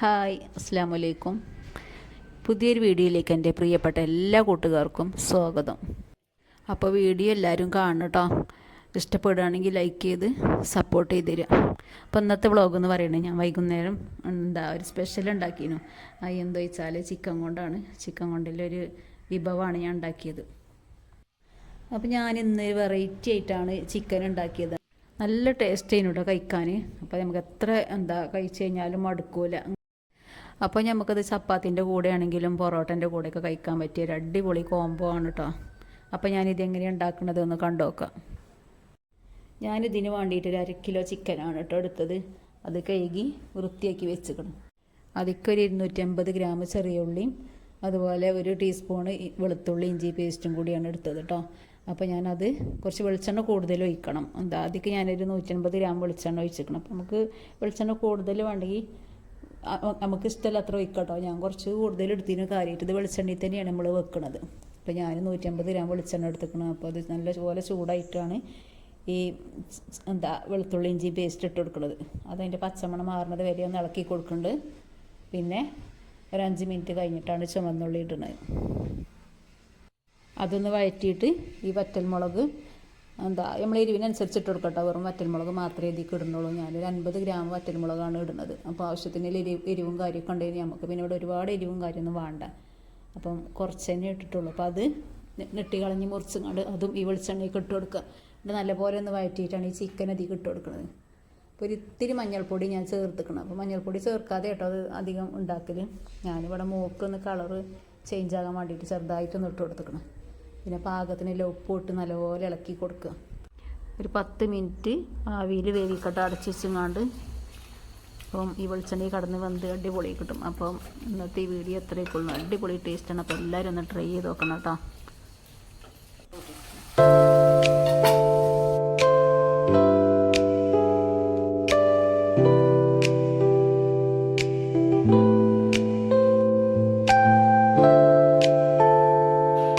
Hi അസ്സാം വലൈക്കും പുതിയൊരു വീഡിയോയിലേക്ക് എന്റെ പ്രിയപ്പെട്ട എല്ലാ കൂട്ടുകാർക്കും സ്വാഗതം. അപ്പോൾ വീഡിയോ എല്ലാവരും കാണണം കേട്ടോ ഇഷ്ടപ്പെടുകയാണെങ്കിൽ ലൈക്ക് ചെയ്ത് സപ്പോർട്ട് ചെയ്ത് തരിക. അപ്പോൾ ഇന്നത്തെ വ്ളോഗ് എന്ന് പറയുന്നത് ഞാൻ വൈകുന്നേരം എന്താ ഒരു സ്പെഷ്യൽ ഉണ്ടാക്കിയിരുന്നു അത് എന്തോ വെച്ചാൽ ചിക്കൻ കൊണ്ടാണ്. ചിക്കൻ കൊണ്ടുള്ളൊരു വിഭവമാണ് ഞാൻ ഉണ്ടാക്കിയത്. അപ്പോൾ ഞാൻ ഇന്ന് വെറൈറ്റി ആയിട്ടാണ് ചിക്കൻ ഉണ്ടാക്കിയത്. നല്ല ടേസ്റ്റ് ചെയ്യുന്നുണ്ടോ കഴിക്കാൻ. അപ്പോൾ നമുക്ക് എത്ര എന്താ കഴിച്ചു കഴിഞ്ഞാലും മടുക്കൂല. അപ്പോൾ നമുക്കത് ചപ്പാത്തിന്റെ കൂടെ ആണെങ്കിലും പൊറോട്ടന്റെ കൂടെയൊക്കെ കഴിക്കാൻ പറ്റിയ ഒരു അടിപൊളി കോംബോ ആണ് കേട്ടോ അപ്പോൾ ഞാനിത് എങ്ങനെയാണ് ഉണ്ടാക്കുന്നത് ഒന്ന് കണ്ടു നോക്കാം. ഞാനിതിന് വേണ്ടിയിട്ട് ഒരു അര കിലോ ചിക്കനാണ് കേട്ടോ എടുത്തത്. അത് കഴുകി വൃത്തിയാക്കി വെച്ചിക്കണം. അതിക്കൊരു ഇരുന്നൂറ്റമ്പത് ഗ്രാം ചെറിയ ഉള്ളിയും അതുപോലെ ഒരു ടീസ്പൂണ് വെളുത്തുള്ളി ഇഞ്ചി പേസ്റ്റും കൂടിയാണ് എടുത്തത് കേട്ടോ അപ്പോൾ ഞാനത് കുറച്ച് വെളിച്ചെണ്ണ കൂടുതൽ ഒഴിക്കണം. എന്താ അതിക്ക് ഞാനൊരു നൂറ്റൻപത് ഗ്രാം വെളിച്ചെണ്ണ ഒഴിച്ചിരിക്കണം. അപ്പോൾ നമുക്ക് വെളിച്ചെണ്ണ കൂടുതൽ വേണമെങ്കിൽ അ- നമുക്ക് ഇഷ്ടമല്ല അത്ര ഒഴിക്കട്ടോ ഞാൻ കുറച്ച് കൂടുതൽ എടുത്തതിന് കാര്യമായിട്ട്. ഇത് വെളിച്ചെണ്ണയിൽ തന്നെയാണ് നമ്മൾ വെക്കുന്നത് അപ്പോൾ ഞാൻ നൂറ്റമ്പത് ഗ്രാം വെളിച്ചെണ്ണ എടുത്തേക്കണം അപ്പോൾ അത് നല്ല പോലെ ചൂടായിട്ടാണ് ഈ എന്താ വെളുത്തുള്ളി ഇഞ്ചി പേസ്റ്റ് ഇട്ട് കൊടുക്കുന്നത് അതതിന്റെ പച്ചമണം മാറുന്നത് വരെ ഒന്ന് ഇളക്കി കൊടുക്കുന്നുണ്ട് പിന്നെ ഒരു അഞ്ച് മിനിറ്റ് കഴിഞ്ഞിട്ടാണ് ചുമന്നുള്ളി ഇടുന്നത് അതൊന്ന് വഴറ്റിയിട്ട് ഈ വറ്റൽമുളക് എന്താ നമ്മൾ എരിവിനനുസരിച്ച് ഇട്ട് കൊടുക്കട്ടെ. വെറും വറ്റൽമുളക് മാത്രമേ ഇതിൽ ഇടുന്നുള്ളൂ ഞാനൊരു അൻപത് ഗ്രാം വറ്റൽമുളകാണ് ഇടുന്നത്. അപ്പോൾ ആവശ്യത്തിന് എരി എരിവും കാര്യമൊക്കെ ഉണ്ടെങ്കിൽ നമുക്ക് പിന്നെ ഇവിടെ ഒരുപാട് എരിവും കാര്യമൊന്നും വേണ്ട. അപ്പം കുറച്ച് തന്നെ ഇട്ടിട്ടുള്ളൂ. അപ്പോൾ അത് നെട്ടി കളഞ്ഞ് മുറിച്ചങ്ങാണ്ട് അതും ഈ വെളിച്ചെണ്ണയ്ക്ക് ഇട്ട് കൊടുക്കുക. എന്നിട്ട് നല്ലപോലെ ഒന്ന് വഴറ്റിയിട്ടാണ് ഈ ചിക്കൻ അതിൽ ഇട്ട് കൊടുക്കുന്നത്. അപ്പോൾ ഒരു ഇത്തിരി മഞ്ഞൾപ്പൊടി ഞാൻ ചേർത്തിക്കണം. അപ്പോൾ മഞ്ഞൾപ്പൊടി ചേർക്കാതെ കേട്ടോ അത് അധികം ഉണ്ടാക്കൽ ഞാനിവിടെ മൂക്കൊന്ന് കളറ് ചേഞ്ച് ആകാൻ വേണ്ടിയിട്ട് ചെറുതായിട്ടൊന്ന് ഇട്ട് കൊടുത്തിക്കണം പിന്നെ പാകത്തിനെല്ലാം ഉപ്പ് ഇട്ട് നല്ലപോലെ ഇളക്കി കൊടുക്കുക. ഒരു പത്ത് മിനിറ്റ് ആവിയിൽ വേവിക്കട്ട അടച്ച് വെച്ചങ്ങാണ്ട്. അപ്പം ഈ വെളിച്ചെണ്ണ കടന്ന് വന്ന് അടിപൊളി കിട്ടും. അപ്പം ഇന്നത്തെ ഈ വീഡിയോ എത്രയൊക്കെ ഉള്ളൂ. അടിപൊളി ടേസ്റ്റാണ് അപ്പോൾ എല്ലാവരും ഒന്ന് ട്രൈ ചെയ്ത് നോക്കണം കേട്ടോ.